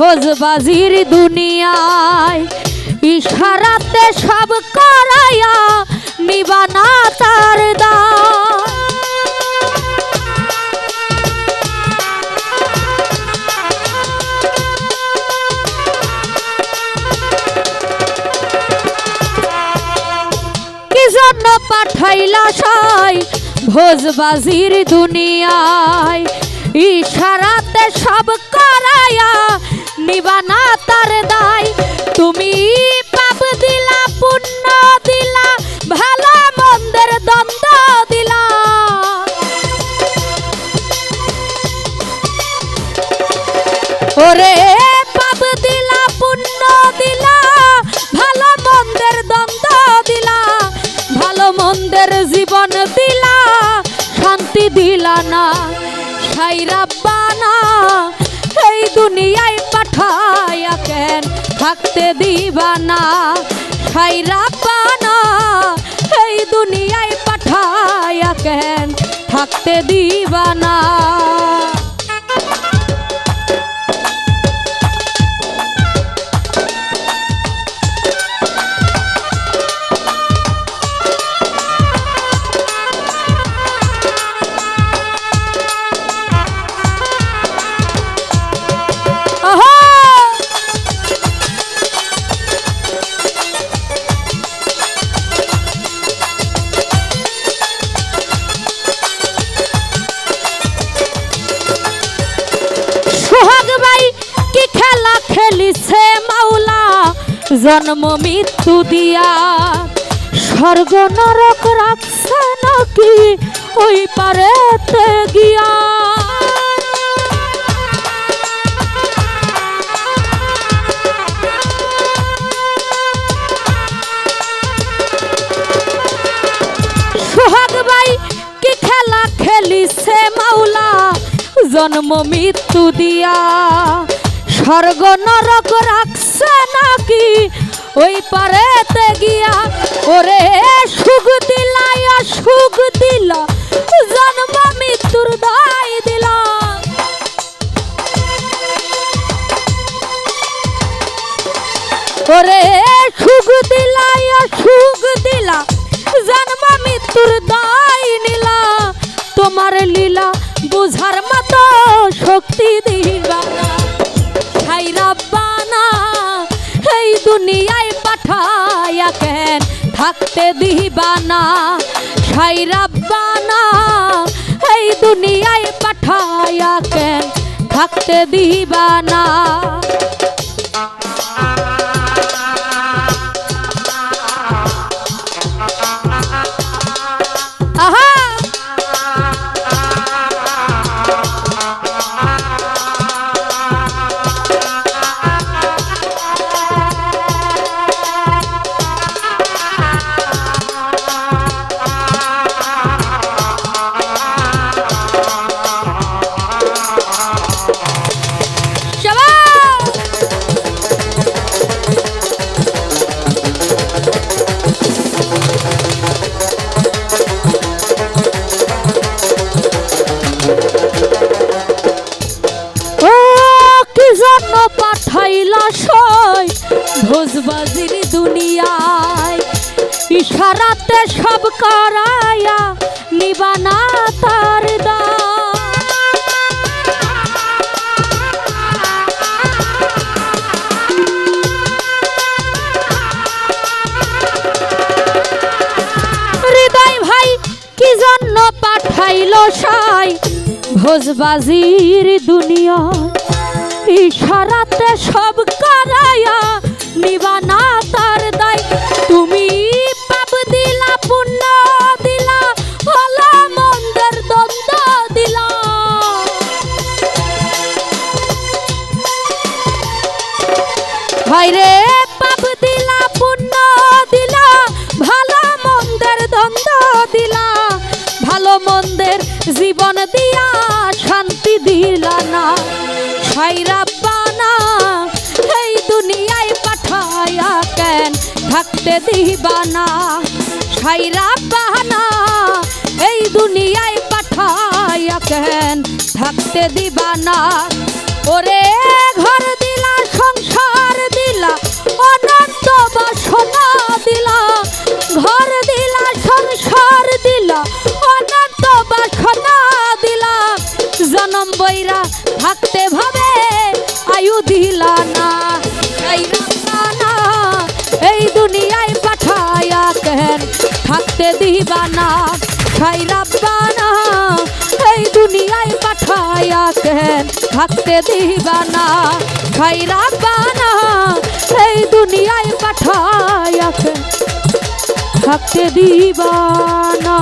ভোজবাজির দুনিয়ায়। ইশারাতে সব করাইয়া নিবানা তার দা জন্য পাঠাইলা সাই ভোজবাজির দুনিয়ায়? ইশারাতে সব করায়া নিবানা তার দায়। তুমি পাপ দিলা, পুণ্য দিলা, ভালো মন্দের দ্বন্দ্ব দিলা। ওরে পাপ দিলা, পুণ্য দিলা, ভালো মন্দের দ্বন্দ্ব দিলা, ভালো মন্দের জীবন দিলা, শান্তি দিলা না সাইরাব্বানা এই দুনিয়ায় পাঠায়া কেন থাকতে দিবা না পানা এই দুনিয়ায় পাঠায়া কেন থাকতে দিবা না খেলিছে মাওলা, জন্ম মৃত্যু দিয়া। স্বর্গ নরক রাখছে নাকি ওই পারেতে গিয়া? কি খেলা খেলিছে মাওলা, জন্ম মৃত্যু দিয়া। স্বর্গ নরক রাখছে নাকি? ওই পারেতে গিয়া, ওরে সুখ দিলা সুখ দিলা, জন্ম মৃত্যুর দায় দিলা। ওরে সুখ দিলা সুখ দিলা, জন্ম মৃত্যুর দায় নিলা। তোমার লীলা বুঝার মতো শক্তি দুনিয়ায় পাঠায়া কেন? থাকতে দিবানা সাই রাব্বানা এই দুনিয়ায় পাঠায়া কেন? থাকতে দিবা ভোজবাজির দুনিয়ায় ইশারাতে সব করায়া নিবানা তার দা জন্য পাঠাইলো সাই ভোজবাজির দুনিয়া ইশারাতে সব করায়া নিবানা তার দায়। তুমি পাপ দিলা, পুণ্য দিলা, ভালো মন্দের দ্বন্দ্ব দিলা। ভাইরে, পাপ দিলা, পুণ্য দিলা, ভালো মন্দের দ্বন্দ্ব দিলা। ভালো মন্দের জীবন দিয়া শান্তি দিলা না। সাইরা করতে দিবা না সাইরা বাহানা, এই দুনিয়ায় পাঠাইয়া কেন থাকতে দিবা না ওরে ঘর দিলা, সংসার দিলা, অনন্ত বাসনা দিলা, ঘর দিলা, সংসার দিলা, অনন্ত বাসনা দিলা। জনম বৈরা থাকতে ভাবে, আয়ু দিলা না এই দুনিয়া না খাই রাব্বানা, এই দুনিয়ায় পাঠায়া কেন থাকতে দিবা না খাই রাব্বানা, এই দুনিয়ায় পাঠায়া কেন থাকতে দিবা না